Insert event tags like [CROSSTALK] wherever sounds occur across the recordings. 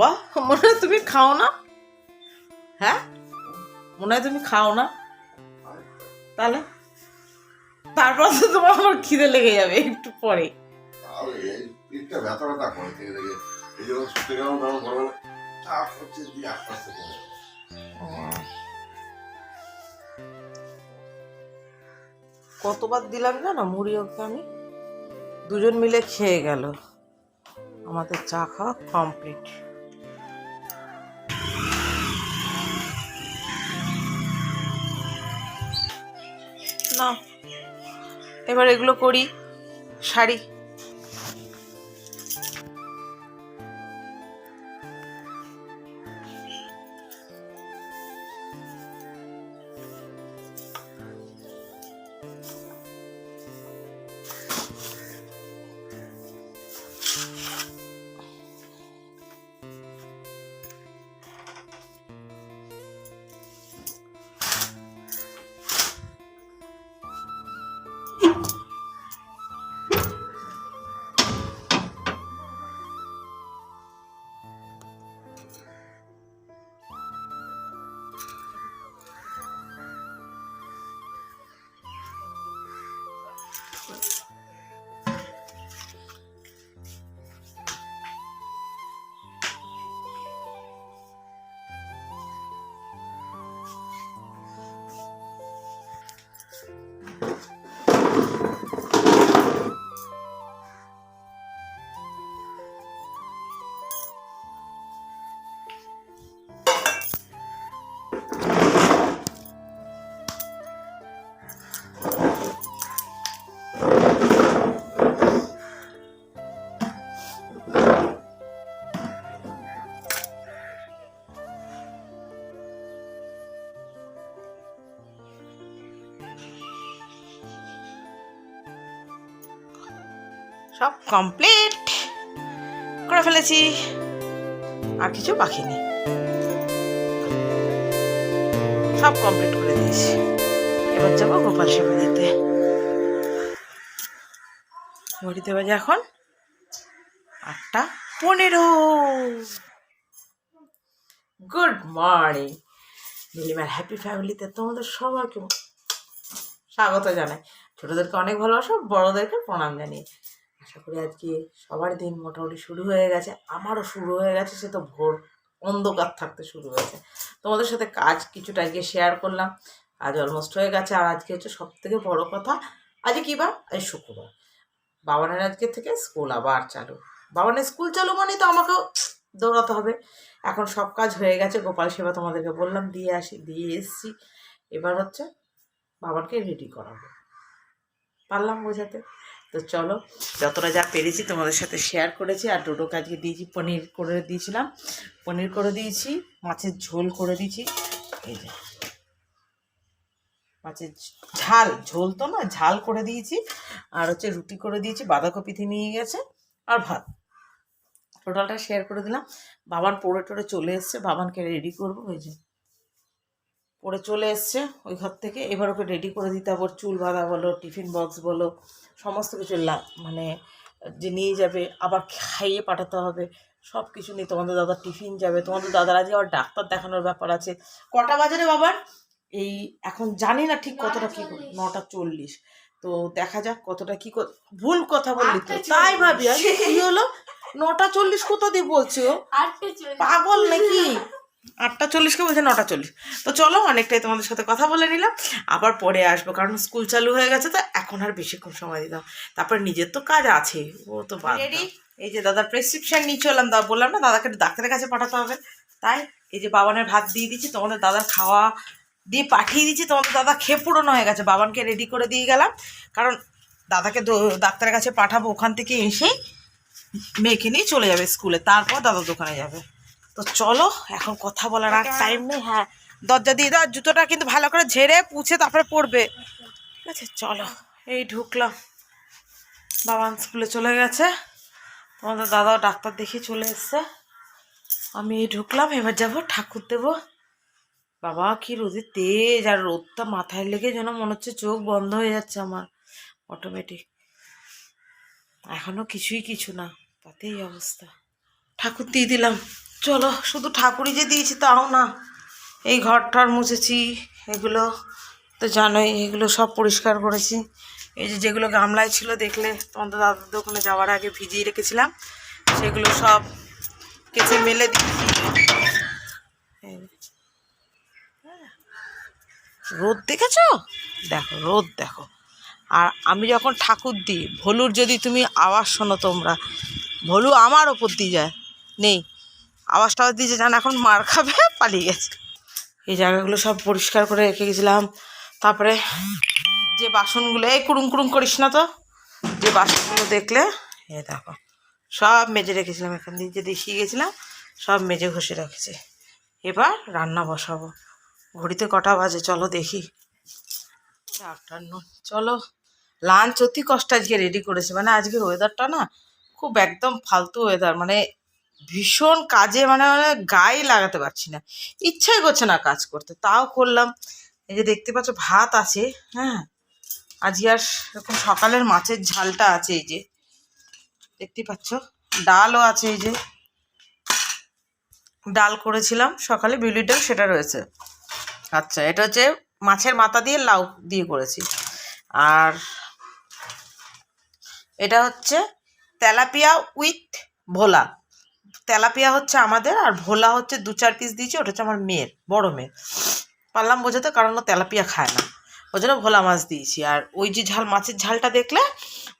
বাবা মনে হয় তুমি খাও না। হ্যাঁ? মনে হয় তুমি খাও না। তাহলে তারপর তো তোমার আবার খিদে লেগে যাবে একটু পরে। কতবার দিলাম জানো মুড়ি ওকে আমি? দুজন মিলে খেয়ে গেল। আমাদের চা খাওয়া কমপ্লিট না। এবার এগুলো করি শাড়ি। সব কমপ্লিট করে ফেলেছি। আর কিছু বাকি নেই। সব কমপ্লিট করে দিয়েছি। এবার যাব গোপাল সেবা দিতে। ঘড়িতে বাজে এখন আটটা পনেরো। গুড মর্নিং নীলিমার হ্যাপি ফ্যামিলিতে তোমাদের সবাইকে স্বাগত জানাই। ছোটদেরকে অনেক ভালোবাসো, বড়দেরকে প্রণাম জানিয়ে। আশা করি আজকে সবার দিন মোটামুটি শুরু হয়ে গেছে। আমারও শুরু হয়ে গেছে, সে তো ভোর অন্ধকার থাকতে শুরু হয়েছে। তোমাদের সাথে কাজ কিছুটা আজকে শেয়ার করলাম। আজ অলমোস্ট হয়ে গেছে। আর আজকে হচ্ছে সব থেকে বড়ো কথা, আজকে কী বার আজ শুক্রবার। বাবানের আজকে থেকে স্কুল আবার চালু। বাবানের স্কুল চালু মানে তো আমাকেও দৌড়াতে হবে। এখন সব কাজ হয়ে গেছে। গোপাল সেবা তোমাদেরকে বললাম, দিয়ে আসি, দিয়ে এসছি। এবার হচ্ছে বাবানকে রেডি করাবো। পারলাম বোঝাতে। তো চলো, যতটা যা পেরেছি তোমাদের সাথে শেয়ার করেছি, আর ডোডো কাজকে দিয়েছি পনির করে দিয়েছিলাম। পনির করে দিয়েছি, মাছের ঝোল করে দিয়েছি। এই যে, মাছের ঝাল, ঝোল তো না, ঝাল করে দিয়েছি। আর হচ্ছে রুটি করে দিয়েছি বাঁধাকপিতে নিয়ে গেছে, আর ভাত। টোটালটা শেয়ার করে দিলাম। বাবান পড়ে টড়ে চলে এসছে, বাবানকে রেডি করব ওই যে। পড়ে চলে এসছে ওই ঘর থেকে। এবার ওকে রেডি করে দিতে হবে। চুল বাঁধা বলো টিফিন বক্স বলো সমস্ত কিছু লা- মানে যে নিয়ে যাবে আবার খাইয়ে পাঠাতে হবে। সব কিছু নিয়ে তোমাদের দাদা টিফিন যাবে। তোমাদের দাদার আজকে আবার ডাক্তার দেখানোর ব্যাপার আছে। কটা বাজারে বাবার? এই এখন জানি না ঠিক কতটা কি নটা চল্লিশ। তো দেখা যাক কতটা কি কর- ভুল কথা বললি তো তাই ভাবি আর কি হলো? নটা চল্লিশ কোথা দিয়ে বলছো পাগল নাকি? আটটা চল্লিশকে বলছে নটা চল্লিশ। তো চলো অনেকটাই তোমাদের সাথে কথা বলে নিলাম। আবার পরে আসব কারণ স্কুল চালু হয়ে গেছে তো এখন আর বেশিক্ষণ সময় দিতাম। তারপর নিজের তো কাজ আছে ও তো রেডি এই যে দাদার প্রেসক্রিপশন নিয়ে চললাম দাদা বললাম না দাদাকে ডাক্তারের কাছে পাঠাতে হবে। তাই এই যে বাবানের ভাত দিয়ে দিচ্ছি তোমাদের দাদার খাওয়া দিয়ে পাঠিয়ে দিচ্ছি তোমাদের দাদা খেয়ে পুরনো হয়ে গেছে। বাবানকে রেডি করে দিয়ে গেলাম কারণ দাদাকে ডাক্তারের কাছে পাঠাবো ওখান থেকে এসেই মেয়েকে নিয়ে চলে যাবে স্কুলে তারপর দাদা দোকানে যাবে। তো চলো, এখন কথা বলার আর টাইম নেই হ্যাঁ। দরজা দিয়ে দাও, জুতোটা কিন্তু ভালো করে ঝেড়ে পুছে তারপরে পড়বে ঠিক আছে, চলো, এই ঢুকলাম। বাবান স্কুলে চলে গেছে। তোমাদের দাদাও ডাক্তার দেখিয়ে চলে এসছে। আমি এই ঢুকলাম, এবার যাব ঠাকুর দেব। বাবা, কি রোদের তেজ, আর রোদটা মাথায় লেগে যেন মনে হচ্ছে চোখ বন্ধ হয়ে যাচ্ছে আমার। অটোমেটিক এখনও কিছুই কিছু না, তাতেই অবস্থা। ঠাকুর দিয়ে দিলাম। চলো, শুধু ঠাকুরই যে দিয়েছি তাও না, এই ঘর ঘরটার মুছেছি, এগুলো তো জানোই, এগুলো সব পরিষ্কার করেছি। এই যে যেগুলো গামলায় ছিল, দেখলে তোমাদের দাদার দোকানে যাওয়ার আগে ভিজিয়ে রেখেছিলাম, সেগুলো সব কেচে মেলে দিয়েছি রোদ দেখেছ? দেখো, রোদ দেখো। আর আমি যখন ঠাকুর দিই, ভলুর যদি তুমি আওয়াজ শোনো তোমরা, ভলু আমার ওপর দিয়ে যায়। নেই আওয়াজটা দিয়েছে, জান এখন মার খাবে, [LAUGHS] পালিয়ে গেছে। এই জায়গাগুলো সব পরিষ্কার করে রেখে গেছিলাম। তারপরে যে বাসনগুলো, এই কুড়ুম কুড়ুম করিস না তো? যে বাসনগুলো দেখলে, এ দেখো, সব মেজে রেখেছিলাম এখান দিয়ে, যে দেখিয়ে গেছিলাম, সব মেজে ঘষে রেখেছি। এবার রান্না বসাবো। ঘড়িতে কটা বাজে, চলো দেখি। আফটারনুন চলো। লাঞ্চ অতি কষ্ট আজকে রেডি করেছি। মানে আজকের ওয়েদারটা না, খুব একদম ফালতু ওয়েদার মানে ভীষণ কাজে মানে মানে গায়ে লাগাতে পারছি না। ইচ্ছাই করছে না কাজ করতে। তাও করলাম। এই যে দেখতে পাচ্ছ, ভাত আছে হ্যাঁ। আজকে আর এরকম সকালের মাছের ঝালটা আছে এই যে। দেখতে পাচ্ছ, ডালও আছে এই যে। ডাল করেছিলাম সকালে বিউলি ডাল সেটা রয়েছে। আচ্ছা এটা হচ্ছে মাছের মাথা দিয়ে লাউ দিয়ে করেছি। আর এটা হচ্ছে তেলাপিয়া উইথ ভোলা। তেলাপিয়া হচ্ছে আমাদের আর ভোলা হচ্ছে দু চার পিস দিয়েছি, ওটা হচ্ছে আমার মেয়ের, বড় মেয়ের। পারলাম বোঝাতে কারণ ও তেলাপিয়া খায় না। ওই জন্য ভোলা মাছ দিয়েছি। আর ওই যে ঝাল, মাছের ঝালটা দেখলে,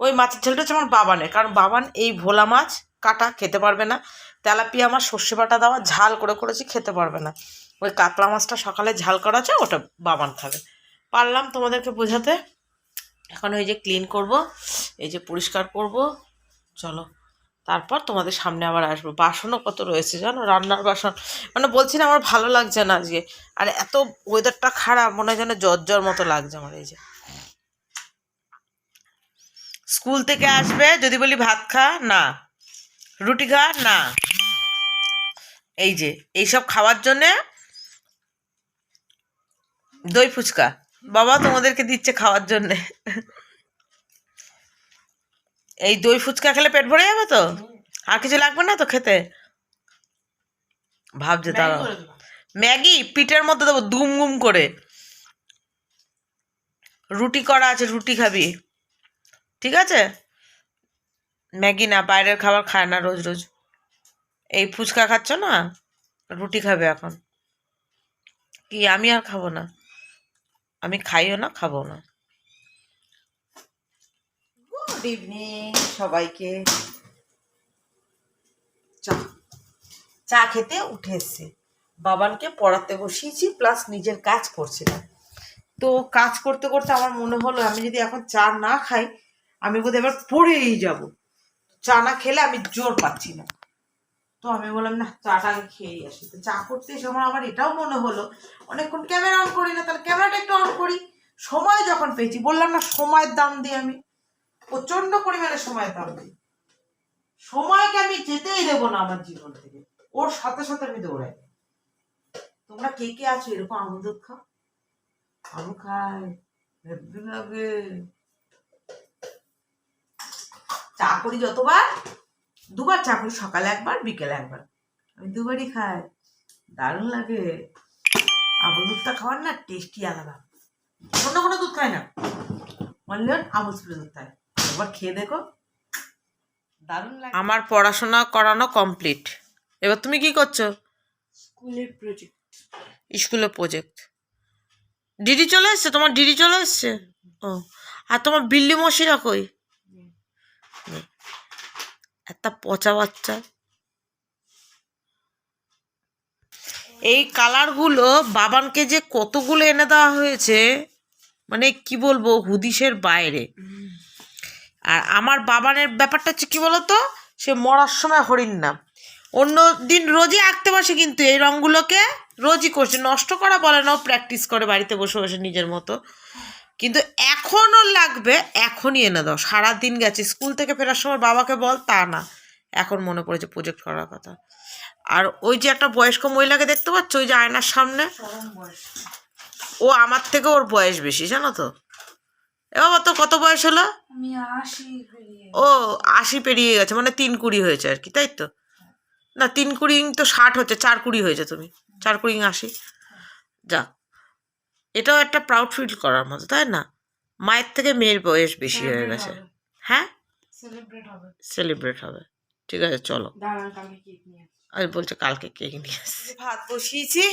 ওই মাছের ঝালটা হচ্ছে আমার বাবানের। কারণ বাবান এই ভোলা মাছ কাটা খেতে পারবে না। তেলাপিয়া আমার সর্ষে বাটা দেওয়া ঝাল করে করেছি, খেতে পারবে না। ওই কাতলা মাছটা সকালে ঝাল করা আছে, ওটা বাবান খাবে। পারলাম তোমাদেরকে বোঝাতে। এখন ওই যে ক্লিন করব, এই যে পরিষ্কার করব। চলো। তারপর তোমাদের সামনে আবার আসব। বাসনও কত রয়েছে জানো? রান্নার বাসন। মানে বলছি না, আমার ভালো লাগছে না আজকে। আর এত ওয়েদারটা খারাপ, মনে হয় যেন জ্বর মতো লাগছে আমার এই যে। স্কুল থেকে আসবে, যদি বলি ভাত খা, না। রুটি খা, না। এই যে, এইসব খাওয়ার জন্যে দই ফুচকা। বাবা তোমাদেরকে দিচ্ছে খাওয়ার জন্যে। এই দই ফুচকা খেলে পেট ভরে যাবে তো? আর কিছু লাগবে না তো খেতে? ভাবছে তারা ম্যাগি? পিঠের মধ্যে দেবো দুম গুম করে। রুটি করা আছে রুটি খাবি। ঠিক আছে? ম্যাগি না বাইরের খাবার খায় না রোজ রোজ। এই ফুচকা খাচ্ছ না? রুটি খাবে এখন। কি আমি আর খাব না? আমি খাইও না খাব না। গুড ইভিনিং সবাইকে। চা। খেতে উঠে এসছে বাবানকে পড়াতে বসিয়েছি প্লাস নিজের কাজ করছিলাম। তো কাজ করতে করতে আমার মনে হলো, আমি যদি এখন চা না খাই, আমি বোধহয় এবার পড়েই যাব। চা না খেলে আমি জোর পাচ্ছি না। তো আমি বললাম, না, চাটা আগে খেয়েই আসি। তো চা করতে এসে আমার এটাও মনে হলো, অনেকক্ষণ ক্যামেরা অন করি না, তাহলে ক্যামেরাটা একটু অন করি। সময় যখন পেয়েছি, বললাম না, সময়ের দাম দিই আমি প্রচণ্ড পরিমাণে সময় দিই সময়কে আমি যেতেই দেবো না আমার জীবন থেকে। ওর সাথে সাথে আমি দৌড়াই। তোমরা কে কে আছো? এরকম আঙুল দুধ খাও আমি খাই লাগে। চা করি যতবার, দুবার চা করি, সকালে একবার, বিকেলে একবার। আমি দুবারই খাই। দারুণ লাগে। আমুল দুধটা খাওয়ার না টেস্টি আলাদা। অন্য কোনো দুধ খায় না। অনলি আমুল স্প্রে দুধ খায় একবার খেয়ে দেখো। দারুণ লাগে আমার পড়াশোনা করানো কমপ্লিট এবার তুমি কি করছ? স্কুলের প্রজেক্ট স্কুলে প্রজেক্ট ডিডি চলে এসছে? তোমার ডিডি চলে এসছে? ও। আর তোমার বিল্লি মশিরা কই? একটা পচা বাচ্চা। এই কালারগুলো বাবানকে যে কতগুলো এনে দেওয়া হয়েছে মানে কি বলব হুদিসের বাইরে। আর আমার বাবানের ব্যাপারটা হচ্ছে কি বলতো? সে মরার সময় হরিণ না। অন্য দিন রোজই আঁকতে বসে কিন্তু এই রঙগুলোকে রোজই করছে। নষ্ট করা বলে না ও প্র্যাকটিস করে বাড়িতে বসে বসে নিজের মতো। কিন্তু এখনও লাগবে এখনই এনে দাও। সারাদিন গেছে স্কুল থেকে ফেরার সময় বাবাকে বল তা না। এখন মনে পড়েছে প্রজেক্ট করার কথা। আর ওই যে একটা বয়স্ক মহিলাকে দেখতে পাচ্ছ? ওই যে আয়নার সামনে। ও আমার থেকে ওর বয়স বেশি জানো তো? এ বাবা তোর কত বয়স হলো? ও আশি পেরিয়ে গেছে মানে তিন কুড়ি হয়েছে আর কি তাই তো? না তিন কুড়ি তো ষাট হচ্ছে চার কুড়ি হয়েছে তুমি চার কুড়ি আশি। যা এটাও একটা প্রাউড ফিল করার মতো তাই না? মায়ের থেকে মেয়ের বয়স বেশি হয়ে গেছে। হ্যাঁ? সেলিব্রেট হবে। ঠিক আছে চলো। আমি বলছে কালকে কেক নিয়ে আসছি ভাত বসিয়েছি।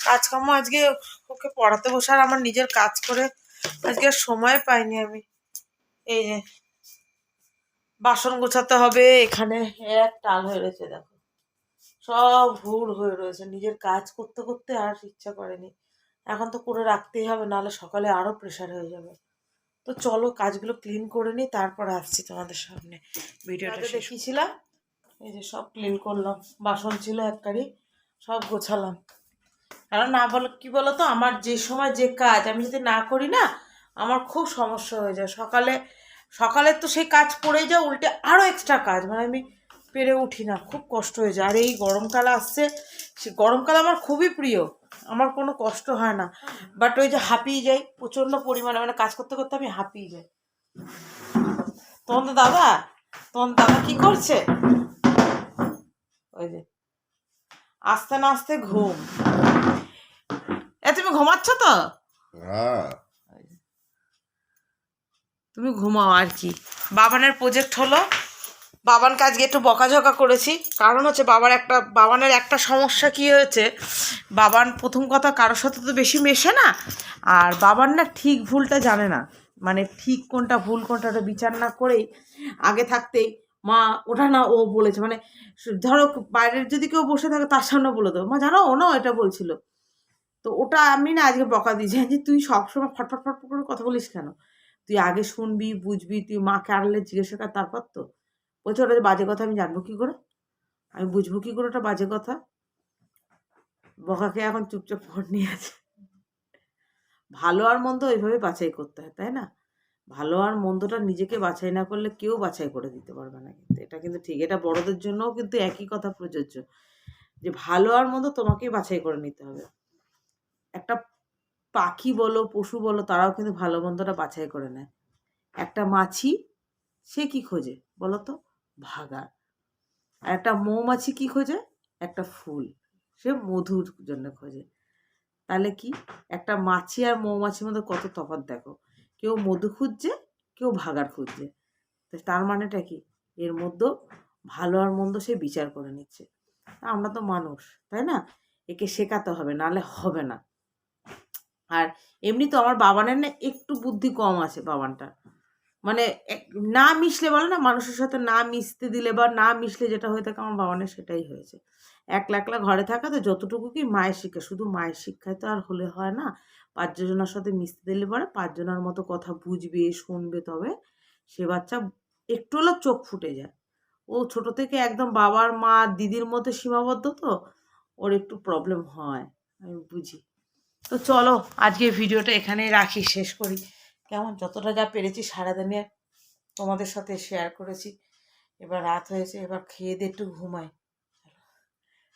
কাজকর্ম আজকে ওকে পড়াতে বসার আমার নিজের কাজ করে আজকে আর সময় পাইনি আমি। এই যে বাসন গোছাতে হবে এখানে এক টাল হয়ে রয়েছে দেখো। সব ভুল হয়ে রয়েছে নিজের কাজ করতে করতে আর ইচ্ছা করেনি। এখন তো করে রাখতেই হবে নাহলে সকালে আরও প্রেশার হয়ে যাবে। তো চলো কাজগুলো ক্লিন করে নিই তারপর আসছি তোমাদের সামনে। ভিডিওটা দেখিয়েছিলাম? এই যে সব ক্লিন করলাম বাসন ছিল এক কারি সব গোছালাম। কারণ না বলো, কি বলো তো আমার যে সময়, যে কাজ আমি যদি না করি না, আমার খুব সমস্যা হয়ে যায়। সকালে সকালে তো সেই কাজ পড়েই যায় উল্টে আরও এক্সট্রা কাজ। মানে আমি পেরে উঠি না, খুব কষ্ট হয়ে যায়। আর এই গরমকাল আসছে, সে গরমকাল আমার খুবই প্রিয়। আমার কোনো কষ্ট হয় না। বাট ওই যে হাঁপিয়ে যাই, প্রচণ্ড পরিমাণে। মানে কাজ করতে করতে আমি হাঁপিয়ে যাই। তোমাদের দাদা তোমার দাদা কি করছে? ওই যে, আস্তে না আস্তে ঘুম। তুমি ঘুমাচ্ছ তো? হ্যাঁ। তুমি ঘুমাও আর কি। বাবানের প্রজেক্ট হলো বাবানকে আজকে একটু বকাঝকা করেছি। কারণ হচ্ছে বাবার একটা বাবানের একটা সমস্যা কি হয়েছে বাবান প্রথম কথা কারোর সাথে তো বেশি মেশে না আর বাবার না ঠিক ভুলটা জানে না। মানে ঠিক কোনটা ভুল কোনটা ওটা বিচার না করেই আগে থাকতেই মা ওটা না ও বলেছে। মানে ধরো বাইরের যদি কেউ বসে থাকে তার সামনে বলে দেবো। মা জানো ও না এটা বলছিল। তো ওটা আমি না আজকে বকা দিয়েছি। [LAUGHS] যে তুই সবসময় ফটফট ফটফট করে কথা বলিস কেন? তুই আগে শুনবি, বুঝবি, তুই মাকে আড়লে জিজ্ঞাসা কর তারপর তো। বলছে ওটা বাজে কথা, আমি জানব কি করে? আমি বুঝব কি করে ওটা বাজে কথা? বকাকে এখন চুপচাপ ফোন নিয়ে আছে। ভালো আর মন্দ ওইভাবে বাছাই করতে হয়, তাই না? ভালো আর মন্দটা নিজেকে বাছাই না করলে কেউ বাছাই করে দিতে পারবে না কিন্তু। এটা কিন্তু ঠিক। এটা বড়দের জন্যও কিন্তু একই কথা প্রযোজ্য। যে ভালো আর মন্দ তোমাকেই বাছাই করে নিতে হবে। পাখি বলো, পশু বলো, তারাও কিন্তু ভালো মন্দটা বাছাই করে নেয়। একটা মাছি, সে কি খোঁজে বলো তো? ভাগার আর একটা মৌমাছি কি খোঁজে? একটা ফুল। সে মধুর জন্য খোঁজে। তাহলে কি? একটা মাছি আর মৌমাছির মধ্যে কত তফাৎ দেখো? কেউ মধু খুঁজছে, কেউ ভাগার খুঁজছে। তার মানেটা কি? এর মধ্যেও ভালো আর মন্দ সে বিচার করে নিচ্ছে। আমরা তো মানুষ, তাই না? একে শেখাতে হবে, নাহলে হবে না। আর এমনি তো আমার বাবানের না একটু বুদ্ধি কম আছে বাবানটা মানে না মিশলে বলে না, মানুষের সাথে না মিশতে দিলে বা না মিশলে যেটা হয়ে থাকে আমার বাবানের সেটাই হয়েছে। একলা একলা ঘরে থাকা তো যতটুকু কি মায়ের শিক্ষা, শুধু মায়ের শিক্ষায় তো আর হলে হয় না। পাঁচজনের সাথে মিশতে দিলে পরে পাঁচজনের মতো কথা বুঝবে, শুনবে তবে সে বাচ্চা একটু হলেও চোখ ফুটে যায়। ও ছোট থেকে একদম বাবার মা দিদির মধ্যে সীমাবদ্ধ তো, ওর একটু প্রবলেম হয়, আমি বুঝি। তো চলো আজকে ভিডিওটা এখানেই রাখি, শেষ করি। কেমন? যতটা যা পেরেছি সারাদিনে তোমাদের সাথে শেয়ার করেছি। এবার রাত হয়েছে, এবার খেয়ে দিয়ে একটু ঘুমাই।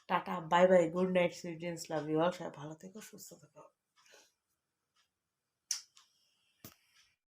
Tata bye bye good night সুইডেন্স love you all সবাই ভালো থেকো, সুস্থ থেকো।